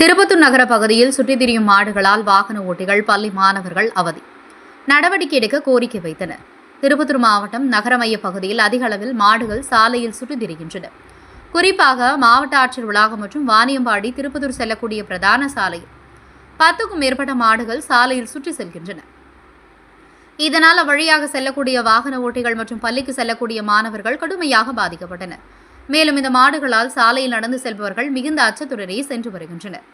திருப்பத்தூர் நகர பகுதியில் சுற்றித் திரியும் மாடுகளால் வாகன ஓட்டிகள் பள்ளி மாணவர்கள் அவதி. நடவடிக்கை எடுக்க கோரிக்கை வைத்தனர். திருப்பத்தூர் மாவட்டம் நகரமைய பகுதியில் அதிக அளவில் மாடுகள் சாலையில் சுற்றித் திரிகின்றன. குறிப்பாக மாவட்ட ஆட்சியர் வளாகம் மற்றும் வாணியம்பாடி திருப்பத்தூர் செல்லக்கூடிய பிரதான சாலையில் பத்துக்கும் மேற்பட்ட மாடுகள் சாலையில் சுற்றி செல்கின்றன. இதனால் அவ்வழியாக செல்லக்கூடிய வாகன ஓட்டிகள் மற்றும் பள்ளிக்கு செல்லக்கூடிய மாணவர்கள் கடுமையாக பாதிக்கப்பட்டனர். மேலும் இந்த மாடுகளால் சாலையில் நடந்து செல்பவர்கள் மிகுந்த அச்சத்துடனே சென்று வருகின்றனர்.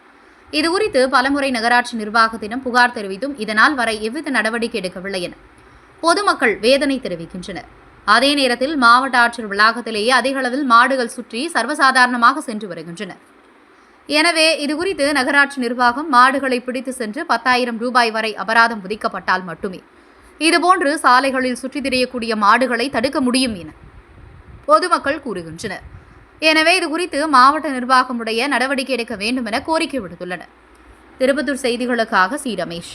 இதுகுறித்து பலமுறை நகராட்சி நிர்வாகத்திடம் புகார் தெரிவித்தும் இதனால் வரை எவ்வித நடவடிக்கை எடுக்கவில்லை என பொதுமக்கள் வேதனை தெரிவிக்கின்றனர். அதே நேரத்தில் மாவட்ட ஆட்சியர் வளாகத்திலேயே அதிக அளவில் மாடுகள் சுற்றி சர்வசாதாரணமாக சென்று வருகின்றன எனவே இதுகுறித்து நகராட்சி நிர்வாகம் மாடுகளை பிடித்து சென்று பத்தாயிரம் ரூபாய் வரை அபராதம் விதிக்கப்பட்டால் மட்டுமே. இதுபோன்று சாலைகளில் சுற்றித் திரியக்கூடிய மாடுகளை தடுக்க முடியும் என பொதுமக்கள் கூறுகின்றனர். எனவே இது குறித்து மாவட்ட நிர்வாகமுடைய நடவடிக்கை எடுக்க வேண்டும் என கோரிக்கை விடுத்துள்ளனர். திருப்பத்தூர் செய்திகளுக்காக சி. ரமேஷ்.